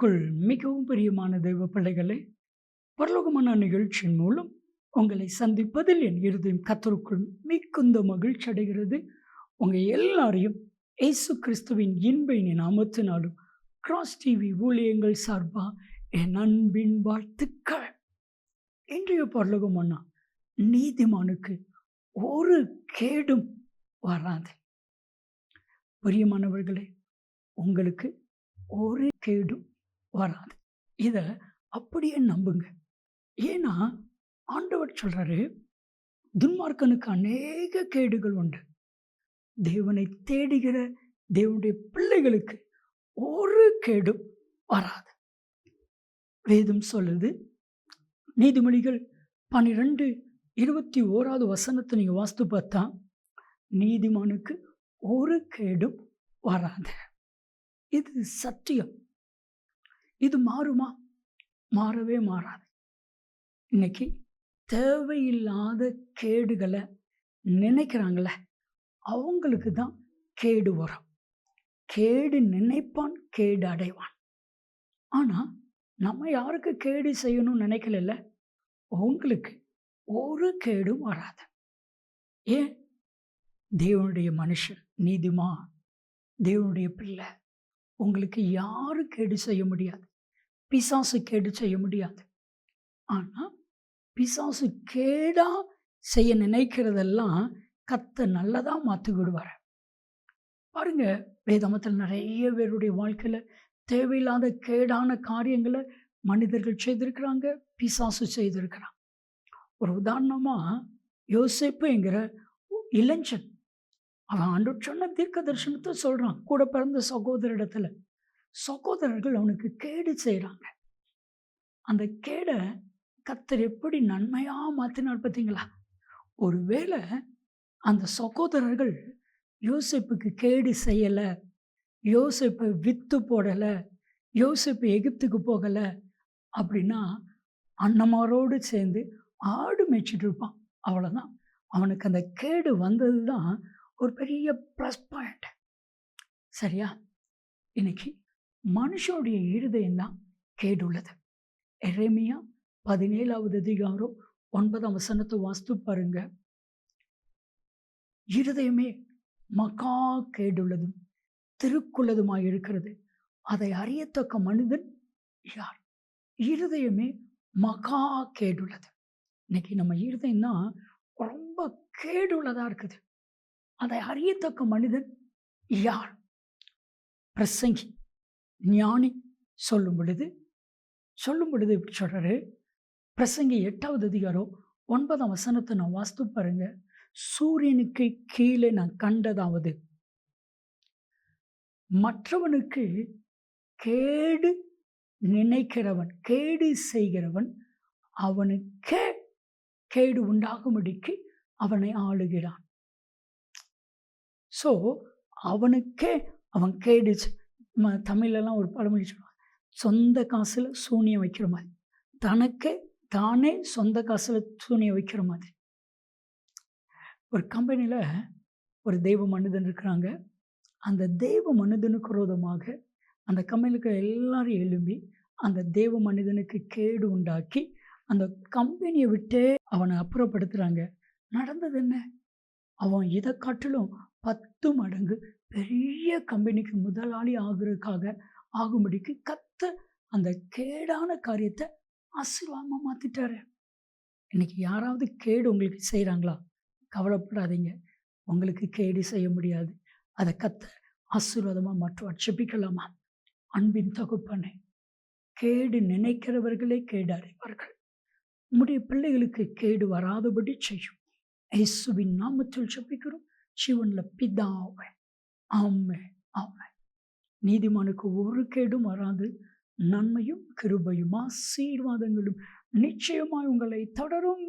கத்தருக்குள் மிகவும் பிரியமான தெய்வ பிள்ளைகளே பரலோகமான நிகழ்ச்சியின் மூலம் உங்களை சந்திப்பதில் என் இருதயம் கத்தருக்குள் மிகுந்த மகிழ்ச்சி அடைகிறது. உங்கள் எல்லாரையும் இயேசு கிறிஸ்துவின் இன்பையின் நாமத்தினாலும் கிராஸ் டிவி ஊழியங்கள் சார்பா என் அன்பின் வாழ்த்துக்கள். இன்றைய பரலோகமானா நீதிமானுக்கு ஒரு கேடும் வராது. பிரியமானவர்களே உங்களுக்கு ஒரு கேடும் வராது. இதை அப்படியே நம்புங்க. ஏன்னா ஆண்டவர் சொல்கிறாரு துன்மார்க்கனுக்கு அநேக கேடுகள் உண்டு. தேவனை தேடுகிற தேவனுடைய பிள்ளைகளுக்கு ஒரு கேடும் வராது. வேதம் சொல்லுது நீதிமொழிகள் பன்னிரெண்டு இருபத்தி ஓராவது வசனத்தை நீங்கள் வாஸ்து பார்த்தா நீதிமானுக்கு ஒரு கேடும் வராது. இது சத்தியம். இது மாறுமா? மாறவே மாறாது. இன்னைக்கு தேவையில்லாத கேடுகளை நினைக்கிறாங்கள அவங்களுக்கு தான் கேடு வரும். கேடு நினைப்பான் கேடு அடைவான். ஆனால் நம்ம யாருக்கு கேடு செய்யணும்னு நினைக்கல உங்களுக்கு ஒரு கேடும் வராது. ஏன்? தேவனுடைய மனுஷன் நீதிமா தேவனுடைய பிள்ளை. உங்களுக்கு யாரும் கேடு செய்ய முடியாது. பிசாசு கேடு செய்ய முடியாது. ஆனால் பிசாசு கேடாக செய்ய நினைக்கிறதெல்லாம் கத்தை நல்லதாக மாற்றி விடுவார். பாருங்க வேதமத்தில் நிறைய பேருடைய வாழ்க்கையில் தேவையில்லாத கேடான காரியங்களை மனிதர்கள் செய்திருக்கிறாங்க பிசாசு செய்திருக்கிறான். ஒரு உதாரணமாக யோசிப்புங்கிற இளைஞன் அவன் ஆண்டு சொன்ன தீர்க்க தரிசனத்தை சொல்கிறான் கூட பிறந்த சகோதரிடத்தில் சகோதரர்கள் அவனுக்கு கேடு செய்கிறாங்க அந்த கேடை கத்தர் எப்படி நன்மையாக மாற்றினார் பார்த்தீங்களா? ஒருவேளை அந்த சகோதரர்கள் யோசிப்புக்கு கேடு செய்யலை யோசிப்பை வித்து போடலை யோசிப்பு எகிப்துக்கு போகலை அப்படின்னா அண்ணமாரோடு சேர்ந்து ஆடு மேய்ச்சிட்டு இருப்பான். அவ்வளோதான் அவனுக்கு அந்த கேடு வந்தது தான் ஒரு பெரிய ப்ளஸ் பாயிண்ட் சரியா? இன்னைக்கு மனுஷனுடைய இருதயம் தான் கேடு உள்ளது எரேமியா பதினேழாவது அதிகாரம் ஒன்பதாம் வசனத்தை வாஸ்து பாருங்க. இருதயமே மக்கா கேடுள்ளதும் திருக்குள்ளதுமாய் இருக்கிறது. அதை அறியத்தக்க மனிதன் யார்? இருதயமே மகா கேடுள்ளது. இன்னைக்கு நம்ம இருதயம் தான் ரொம்ப கேடுள்ளதா இருக்குது. அதை அறியத்தக்க மனிதன் யார்? பிரசங்கி. ஞானி சொல்லும் பொழுது சொல்லும் பொழுது இப்படி சொல்கிறாரு பிரசங்கி எட்டாவது அதிகாரம் ஒன்பதாம் வசனத்தை நான் வாஸ்து பாருங்க. சூரியனுக்கு கீழே நான் கண்டதாவது மற்றவனுக்கு கேடு நினைக்கிறவன் கேடு செய்கிறவன் அவனுக்கே கேடு உண்டாகும்படிக்கு அவனை ஆளுகிறான். ஸோ அவனுக்கே அவன் கேடு ம தமிழ்லலாம் ஒரு பழமொழி சொல்லுவாங்க. சொந்த காசில் சூனியம் வைக்கிற மாதிரி. தனக்கே தானே சொந்த காசில் சூனியம் வைக்கிற மாதிரி. ஒரு கம்பெனியில் ஒரு தெய்வ மனிதன் இருக்கிறாங்க. அந்த தெய்வ மனிதனுக்கு விரோதமாக அந்த கம்பெனிக்கு எல்லாரும் எழும்பி அந்த தெய்வ மனிதனுக்கு கேடு உண்டாக்கி அந்த கம்பெனியை விட்டே அவனை அப்புறப்படுத்துகிறாங்க நடந்தது என்ன? அவன் இதை காட்டிலும் பத்து மடங்கு பெரிய கம்பெனிக்கு முதலாளி ஆகுறதுக்காக ஆகும்படிக்கு கத்த அந்த கேடான காரியத்தை ஆசீர்வாதமாக மாற்றிட்டாரு இன்னைக்கு யாராவது கேடு உங்களுக்கு செய்கிறாங்களா கவலைப்படாதீங்க. உங்களுக்கு கேடு செய்ய முடியாது. அதை கத்த ஆசீர்வாதமாக மற்றும் அட்சபிக்கலாமா அன்பின் தகுப்பனே கேடு நினைக்கிறவர்களே கேடு அறிவார்கள் உம்முடைய பிள்ளைகளுக்கு கேடு வராதபடி செய்யும். இயேசுவின் நாமத்தில் ஜெபிக்கிறோம். சிவன்ல பிதாவே ஆமே ஆமே நீதிமானுக்கு ஒரு கேடும் வராது. நன்மையும் கிருபையும் ஆசீர்வாதங்களும் நிச்சயமாய் உங்களை தொடரும்.